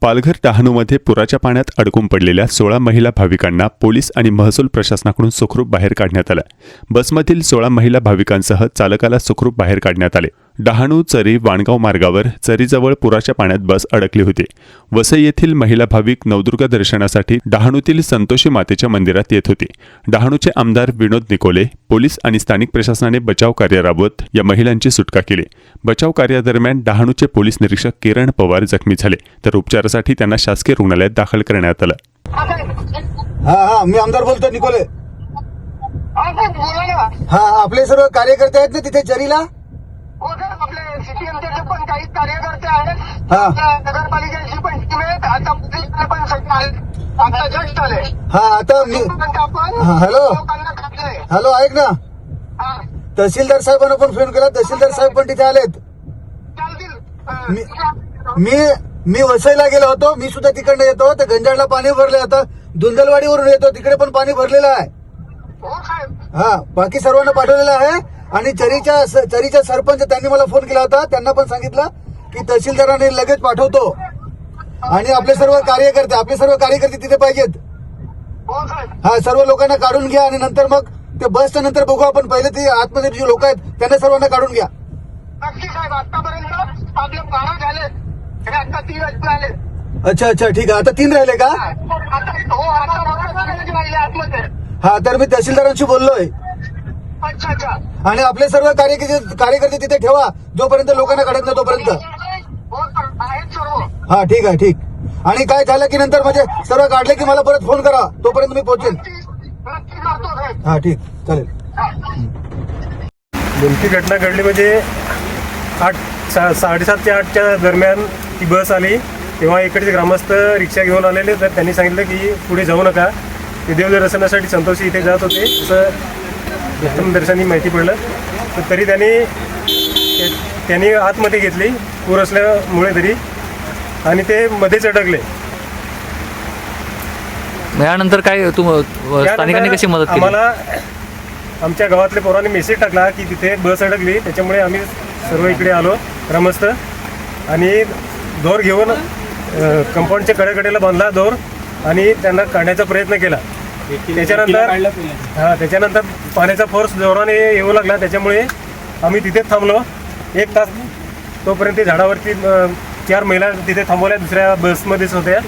पालघर डहाणूमध्ये पुराच्या पाण्यात अडकून पडलेल्या सोळा महिला भाविकांना पोलीस आणि महसूल प्रशासनाकडून सुखरूप बाहेर काढण्यात आलं. बसमधील सोळा महिला भाविकांसह चालकाला सुखरूप बाहेर काढण्यात आले. डहाणू चरी वाणगाव मार्गावर चरीजवळ पुराच्या पाण्यात बस अडकली होती. वसई येथील महिला भाविक नवदुर्गा दर्शनासाठी डहाणूतील संतोषी मातेच्या मंदिरात येत होती. डहाणूचे आमदार विनोद निकोले पोलीस आणि स्थानिक प्रशासनाने बचाव कार्य राबवत या महिलांची सुटका केली. बचाव कार्यादरम्यान डहाणूचे पोलीस निरीक्षक किरण पवार जखमी झाले तर उपचारासाठी त्यांना शासकीय रुग्णालयात दाखल करण्यात आलं. मी आमदार बोलतो निकोले. हा आपले सर्व कार्यकर्ते आहेत ना तिथे चरीला? हो सर आपले सीपीएमचे पण काही कार्यकर्ते आहेत. हा. नगरपालिकेची पण टीम आहेत. आता पण सगळे आले आता जस्ट आले. हा आता मी तोपर्यंत आपण हा, हॅलो. लोकांना काढलंय हॅलो ऐक ना. हा. तहसीलदार साहेबांना पण फोन केला. तहसीलदार साहेब पण तिथे आलेत. चालतील. अं, मी- मी मी वसईला गेलो होतो. मी सुद्धा तिकडनं येतो. तर गंजाडला पाणी भरले आता. धुंदलवाडीवरून येतो. तिकडे पण पाणी भरलेलं आहे. हो साहेब. हा बाकी सर्वांना पाठवलेलं आहे. आणि चरीच्या चरीच्या सरपंच त्यांनी मला फोन केला होता. त्यांना पण सांगितलं की तहसीलदाराने लगेच पाठवतो. आणि आपले सर्व कार्यकर्ते आपले सर्व कार्यकर्ते तिथे पाहिजेत. हो सर्व लोकांना काढून घ्या आणि नंतर मग ते बसच्या नंतर बघू आपण. पहिले ते आतमध्ये जे लोक आहेत त्यांना सर्वांना काढून घ्या. अच्छा अच्छा ठीक आहे. आता तीन राहिले का? हो हा तर मी तहसीलदारांशी बोललोय. अच्छा अच्छा आणि आपले सर्व कार्यकर्ते कार्यकर्ते तिथे ठेवा जोपर्यंत लोकांना काढत नाही तोपर्यंत. हा ठीक आहे ठीक. आणि काय झालं की नंतर म्हणजे सर्व काढले की मला परत फोन करा तोपर्यंत मी पोहोचेल हा ठीक चालेल. नेमकी घटना घडली म्हणजे आठ सा साडेसात ते आठच्या दरम्यान ती बस आली. तेव्हा इकडचे ग्रामस्थ रिक्षा घेऊन आलेले तर त्यांनी सांगितलं की पुढे जाऊ नका. ते देवदर्शनासाठी संतोषी इथे जात होते. तसं दर्शनी माहिती पडलं. तर तरी त्यांनी त्यांनी आतमध्ये घेतली पूर असल्यामुळे तरी. आणि ते मध्येच अडकले. यानंतर काय तुम स्थानिकांनी कशी मदत केली? आम्हाला आमच्या गावातल्या पोरांनी मेसेज टाकला की तिथे बस अडकली. त्याच्यामुळे आम्ही सर्व इकडे आलो ग्रामस्थ. आणि दोर घेऊन कंपाऊंडच्या कडेकडेला बांधला दोर आणि त्यांना काढण्याचा प्रयत्न केला. त्याच्यानंतर हा त्याच्यानंतर पाण्याचा फोर्स जोराने येऊ लागला. त्याच्यामुळे आम्ही तिथेच थांबलो. एक तास तोपर्यंत ते झाडावरती चार महिला तिथे थांबवल्या. दुसऱ्या बसमध्येच होत्या.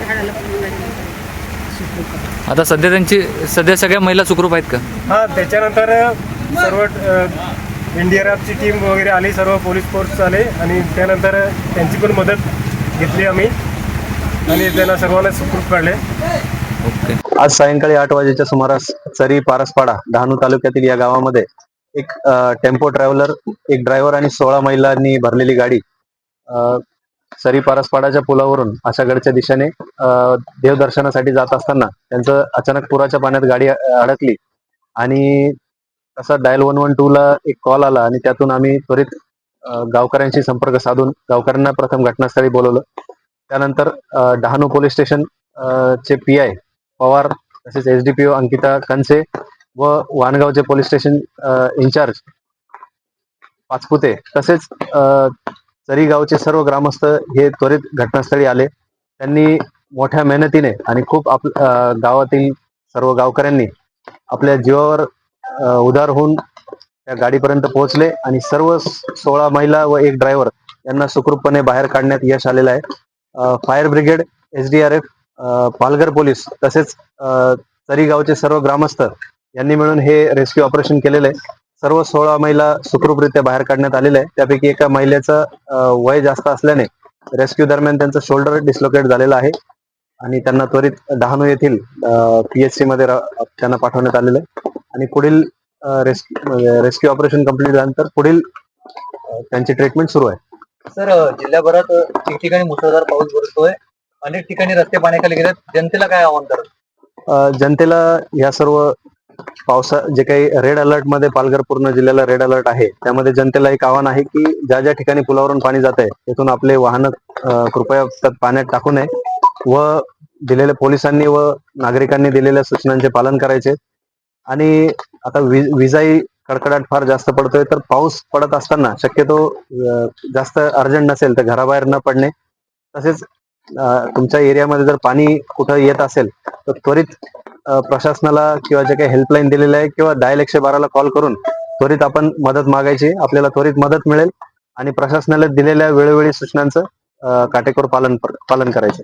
आता सध्या त्यांची सध्या सगळ्या महिला सुखरूप आहेत का? हा त्याच्यानंतर सर्व एन डी आर एफची टीम वगैरे आली. सर्व पोलीस फोर्स आले. आणि त्यानंतर त्यांची पण मदत घेतली आम्ही. आणि त्यांना सर्वांना सुखरूप काढले. आज सायंकाळी आठ वाजेच्या सुमारास चरी पारसपाडा डहाणू तालुक्यातील या गावामध्ये एक टेम्पो ट्रॅव्हलर एक ड्रायव्हर आणि सोळा महिलांनी भरलेली गाडी सरी पारसपाडाच्या पुलावरून आशागडच्या दिशेने देवदर्शनासाठी जात असताना त्यांचं अचानक पुराच्या पाण्यात गाडी अडकली आणि तसा डायल वन वन टू ला एक कॉल आला आणि त्यातून आम्ही त्वरित गावकऱ्यांशी संपर्क साधून गावकऱ्यांना प्रथम घटनास्थळी बोलवलं. त्यानंतर डहाणू पोलीस स्टेशन चे पी आय पवार तसेच एसडीपीओ अंकिता कनसे व वाणगावचे पोलीस स्टेशन इन्चार्ज पाचपुते तसेच अ, चरी गावचे सर्व ग्रामस्थ हे त्वरित घटनास्थळी आले. त्यांनी मोठ्या मेहनतीने आणि खूप आप गावातील सर्व गावकऱ्यांनी आपल्या जीवावर उदार होऊन त्या गाडीपर्यंत पोहोचले आणि सर्व सोळा महिला व एक ड्रायव्हर यांना सुखरूपपणे बाहेर काढण्यात यश आलेलं आहे. Fire brigade SDRF Palghar police तसेच अ, गावचे सर्व ग्रामस्थ यांनी मिळून हे रेस्क्यू ऑपरेशन केलेलं आहे. सर्व सोळा महिला सुखरूपरित्या बाहेर काढण्यात आलेल्या आहे. त्यापैकी एका महिलेचं वय जास्त असल्याने रेस्क्यू दरम्यान त्यांचं शोल्डर डिस्लोकेट झालेलं आहे आणि त्यांना त्वरित डहाणू येथील पीएचसी मध्ये त्यांना पाठवण्यात आलेलं आहे. आणि पुढील म्हणजे रेस्क्यू ऑपरेशन कंप्लीट झाल्यानंतर पुढील त्यांची ट्रीटमेंट सुरू आहे. सर जिल्ह्याभरात ठिकठिकाणी मुसळधार पाऊस बरसतोय अनेक ठिकाणी रस्ते पाण्याखाली गेलेत. जनतेला काय आव्हान करत? जनतेला या सर्व पावसा जे काही रेड अलर्टमध्ये पालघर पूर्ण जिल्ह्याला रेड अलर्ट आहे त्यामध्ये जनतेला एक आव्हान आहे की ज्या ज्या ठिकाणी पुलावरून पाणी जात आहे तिथून आपले वाहन कृपया पाण्यात टाकू नये व दिलेल्या पोलिसांनी व नागरिकांनी दिलेल्या सूचनांचे पालन करायचे. आणि आता विजाही कडकडाट फार जास्त पडतोय तर पाऊस पडत असताना शक्यतो जास्त अर्जंट नसेल तर घराबाहेर न पडणे. तसेच तुमच्या एरियामध्ये जर पाणी कुठं येत असेल तर त्वरित प्रशासनाला किंवा जे काही हेल्पलाईन दिलेले आहे किंवा डायल एकशे बाराला कॉल करून त्वरित आपण मदत मागायची. आपल्याला त्वरित मदत मिळेल आणि प्रशासनाला दिलेल्या वेळोवेळी सूचनांचं काटेकोर पालन पालन करायचं.